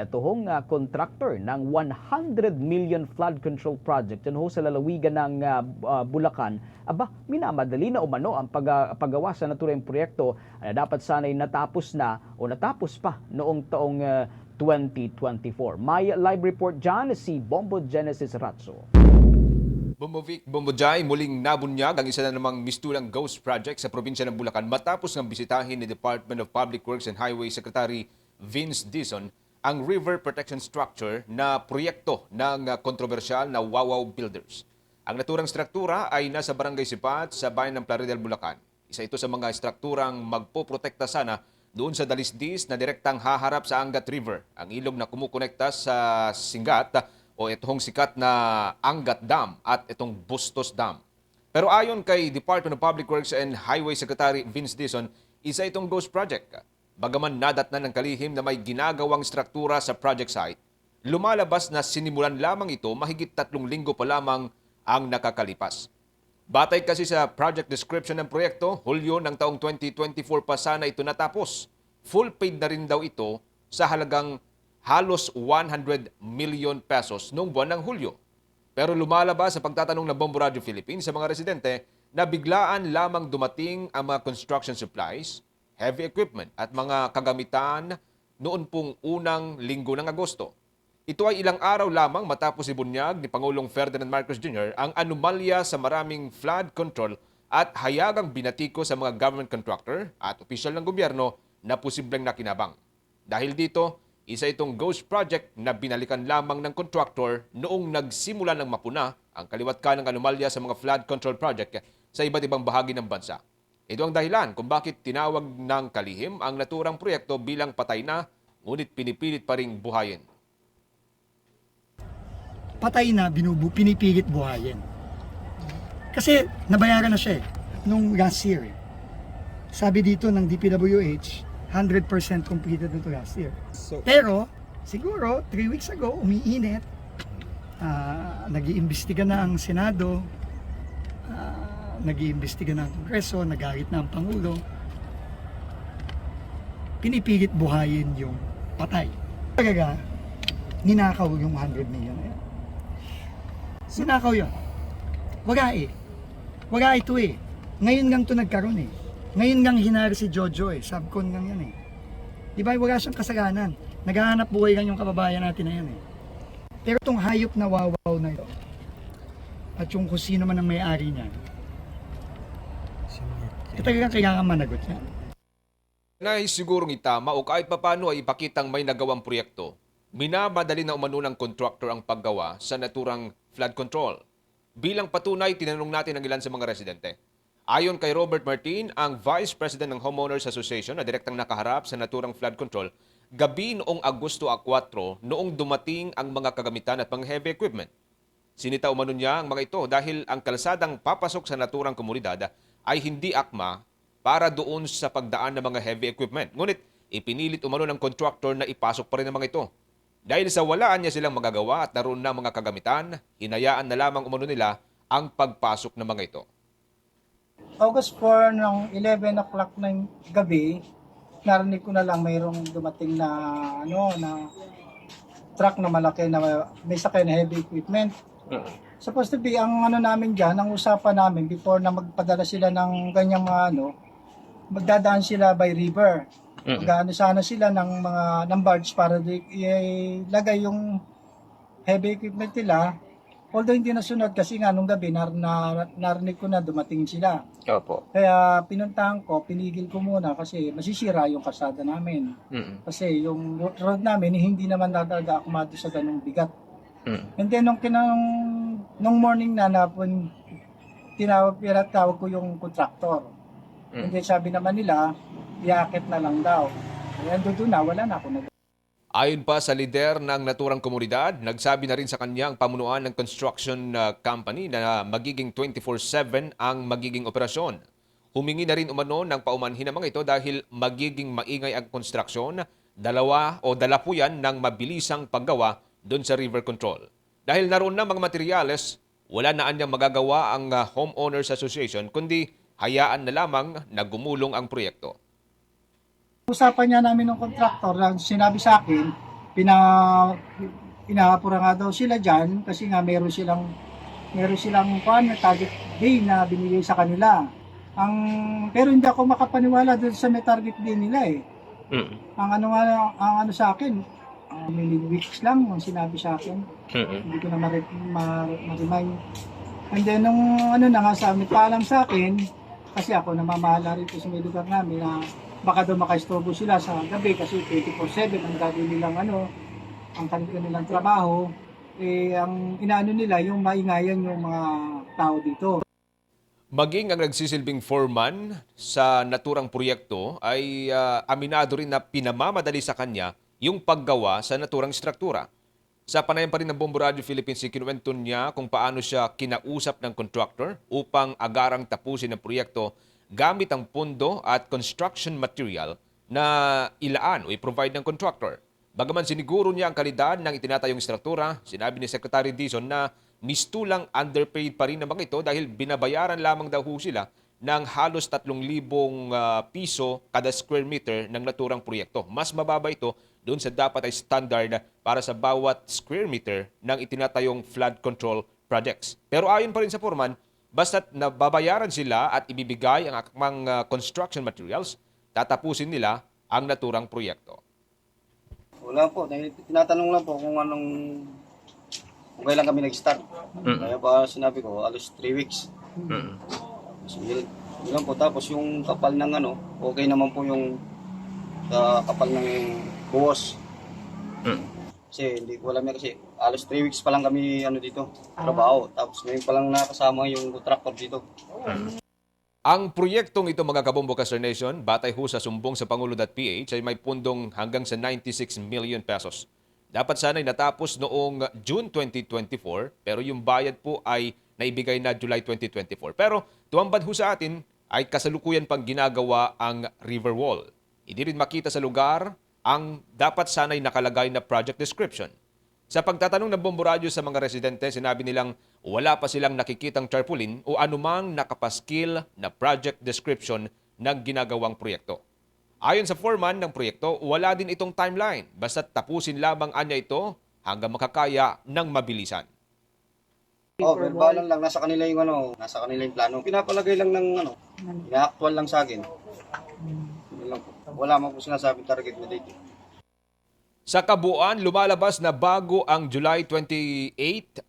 Itohong uh, contractor ng 100 million flood control project dyan ho sa lalawigan ng uh, uh, Bulacan, aba, minamadali na umano ang pag, uh, paggawa sa naturang proyekto na dapat sana'y natapos na o natapos pa noong taong uh, 2024. May live report dyan si Bombo Genesis Ratso. Bumbovic Bombojay muling nabunyag ang isa na namang mistulang ghost project sa probinsya ng Bulacan matapos ng bisitahin ni Department of Public Works and Highway Secretary Vince Dizon ang river protection structure na proyekto ng uh, kontrobersyal na Wawaw Builders. Ang naturang struktura ay nasa Barangay Sipat sa bayan ng Plaridel, Bulacan. Isa ito sa mga strukturang magpoprotekta sana doon sa dalisdis na direktang haharap sa Angat River, ang ilog na kumukonekta sa Singat o itong sikat na Angat Dam at itong Bustos Dam. Pero ayon kay Department of Public Works and Highway Secretary Vince Dizon, isa itong ghost project. Bagaman nadatnan ng kalihim na may ginagawang struktura sa project site, lumalabas na sinimulan lamang ito mahigit tatlong linggo pa lamang ang nakakalipas. Batay kasi sa project description ng proyekto, Hulyo ng taong 2024 pa sana ito natapos. Full paid na rin daw ito sa halagang halos 100 million pesos noong buwan ng Hulyo. Pero lumalabas sa pagtatanong ng Bombo Philippines sa mga residente na biglaan lamang dumating ang mga construction supplies, heavy equipment at mga kagamitan noon pong unang linggo ng Agosto. Ito ay ilang araw lamang matapos ibunyag ni Pangulong Ferdinand Marcos Jr. ang anomalya sa maraming flood control at hayagang binatiko sa mga government contractor at opisyal ng gobyerno na posibleng nakinabang. Dahil dito, isa itong ghost project na binalikan lamang ng contractor noong nagsimula ng mapuna ang kaliwat ka ng anomalya sa mga flood control project sa iba't ibang bahagi ng bansa. Ito ang dahilan kung bakit tinawag ng kalihim ang naturang proyekto bilang patay na, ngunit pinipilit pa ring buhayin. patay na, binubu, pinipilit buhayin. Kasi nabayaran na siya eh, nung last year. eh. Sabi dito ng DPWH, 100% completed nito last year. Pero, siguro, 3 weeks ago, umiinit. Ah, nag-iimbestiga na ang Senado, nag-iimbestiga na ang Kongreso, nagalit na ang Pangulo. Pinipilit buhayin yung patay. Talaga, ninakaw yung 100 million na yan. Sinakaw yun. Wala eh. Wala ito eh. Ngayon lang to nagkaroon eh. Ngayon lang hinari si Jojo eh. Subcon lang yan eh. Di ba wala siyang kasalanan. Naghahanap buhay lang yung kababayan natin na yan eh. Pero tong hayop na wawaw na ito, at yung kung sino man ang may-ari niya, talagang kailangan managot yan. Nais sigurong itama o kahit papano ay ipakitang may nagawang proyekto, minamadali na umano ng contractor ang paggawa sa naturang flood control. Bilang patunay, tinanong natin ang ilan sa mga residente. Ayon kay Robert Martin, ang Vice President ng Homeowners Association na direktang nakaharap sa naturang flood control, gabi noong Agosto 4 noong dumating ang mga kagamitan at pang heavy equipment. Sinita umano niya ang mga ito dahil ang kalsadang papasok sa naturang komunidad ay hindi akma para doon sa pagdaan ng mga heavy equipment. Ngunit ipinilit umano ng contractor na ipasok pa rin ang mga ito. Dahil sa walaan niya silang magagawa at naroon na mga kagamitan, hinayaan na lamang umano nila ang pagpasok ng mga ito. August 4 ng 11 o'clock ng gabi, narinig ko na lang mayroong dumating na ano na truck na malaki na may sakay na heavy equipment. Supposed to be ang ano namin diyan, ang usapan namin before na magpadala sila ng ganyang mga ano, magdadaan sila by river. Magano sana sila ng mga ng barge para ilagay yung heavy equipment nila. Although hindi nasunod kasi nga nung gabi nar, na, narinig ko na dumating sila. Opo. Kaya pinuntahan ko, pinigil ko muna kasi masisira yung kasada namin. Mm. Kasi yung road namin hindi naman talaga akmado sa ganung bigat. Mm. And then nung kinang nung morning na napon tinawag pinatawag ko yung contractor. Mm. And then sabi naman nila, iakit na lang daw. Kaya doon na, wala na ako na Ayon pa sa lider ng naturang komunidad, nagsabi na rin sa kanya ang pamunuan ng construction uh, company na magiging 24-7 ang magiging operasyon. Humingi na rin umano ng paumanhin ng mga ito dahil magiging maingay ang konstruksyon, dalawa o dala po yan ng mabilisang paggawa doon sa river control. Dahil naroon na mga materyales, wala na anyang magagawa ang uh, Homeowners Association kundi hayaan na lamang na gumulong ang proyekto. usapan niya namin ng contractor lang sinabi sa akin, pina pinapura nga daw sila diyan kasi nga meron silang meron silang pan target day na binigay sa kanila. Ang pero hindi ako makapaniwala doon sa may target day nila eh. Mm. Ang ano nga ang ano sa akin, uh, many weeks lang ang sinabi sa akin. Mm. Hindi ko na ma- ma- ma-remind. And then nung ano na nga sa paalam sa akin, kasi ako namamahala rito sa may lugar namin na baka daw makaistorbo sila sa gabi kasi 24/7 ang gagawin nilang ano, ang kanila nilang trabaho, eh ang inaano nila yung maingayan yung mga tao dito. Maging ang nagsisilbing foreman sa naturang proyekto ay ah, aminado rin na pinamamadali sa kanya yung paggawa sa naturang struktura. Sa panayam pa rin ng Bombo Radio Philippines, ikinuwento niya kung paano siya kinausap ng contractor upang agarang tapusin ang proyekto gamit ang pundo at construction material na ilaan o i-provide ng contractor. Bagaman siniguro niya ang kalidad ng itinatayong struktura, sinabi ni Secretary Dizon na mistulang underpaid pa rin naman ito dahil binabayaran lamang daw sila ng halos 3,000 ah, piso kada square meter ng naturang proyekto. Mas mababa ito doon sa dapat ay standard para sa bawat square meter ng itinatayong flood control projects. Pero ayon pa rin sa foreman, basta't nababayaran sila at ibibigay ang akmang ah, construction materials, tatapusin nila ang naturang proyekto. Wala po, dahil tinatanong lang po kung anong kung kailan kami nag-start. Mm. Kaya pa sinabi ko, alos 3 weeks. Mm. So, yun, yun lang po. Tapos yung kapal ng ano, okay naman po yung sa kapal ng buhos. Mm. Kasi hindi ko alam yan kasi alos 3 weeks pa lang kami ano dito, trabaho. Tapos ngayon pa lang nakasama yung contractor dito. Ang proyektong ito mga kabombo Sir Nation, batay ho sa sumbong sa Pangulo.ph ay may pundong hanggang sa 96 million pesos. Dapat sana'y natapos noong June 2024 pero yung bayad po ay naibigay na July 2024. Pero tuwambad ho sa atin ay kasalukuyan pang ginagawa ang river wall. Hindi rin makita sa lugar ang dapat sana'y nakalagay na project description. Sa pagtatanong ng Bombo Radio sa mga residente, sinabi nilang wala pa silang nakikitang tarpaulin o anumang nakapaskil na project description ng ginagawang proyekto. Ayon sa foreman ng proyekto, wala din itong timeline. Basta tapusin lamang anya ito hanggang makakaya ng mabilisan. Oh, verbalan lang, nasa kanila yung ano, nasa kanila yung plano. Pinapalagay lang ng ano, ina-actual lang sa akin. Yun. Wala man po sinasabing target na date. Sa kabuuan, lumalabas na bago ang July 28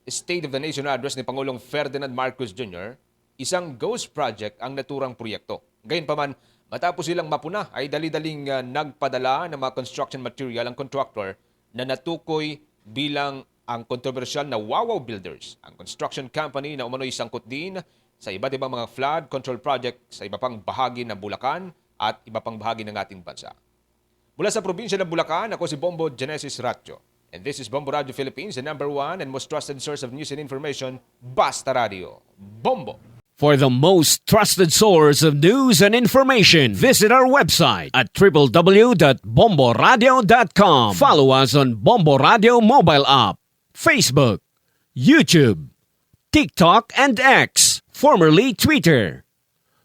State of the Nation Address ni Pangulong Ferdinand Marcos Jr., isang ghost project ang naturang proyekto. Gayunpaman, matapos silang mapuna ay dali-daling ah, nagpadala ng mga construction material ang contractor na natukoy bilang ang kontrobersyal na Wawaw Builders, ang construction company na umano'y sangkot din sa iba't ibang mga flood control project sa iba pang bahagi ng Bulacan at iba pang bahagi ng ating bansa. Mula sa probinsya ng Bulacan, ako si Bombo Genesis Ratio. And this is Bombo Radio Philippines, the number one and most trusted source of news and information, Basta Radio. Bombo! For the most trusted source of news and information, visit our website at www.bomboradio.com. Follow us on Bombo Radio mobile app, Facebook, YouTube, TikTok, and X, formerly Twitter.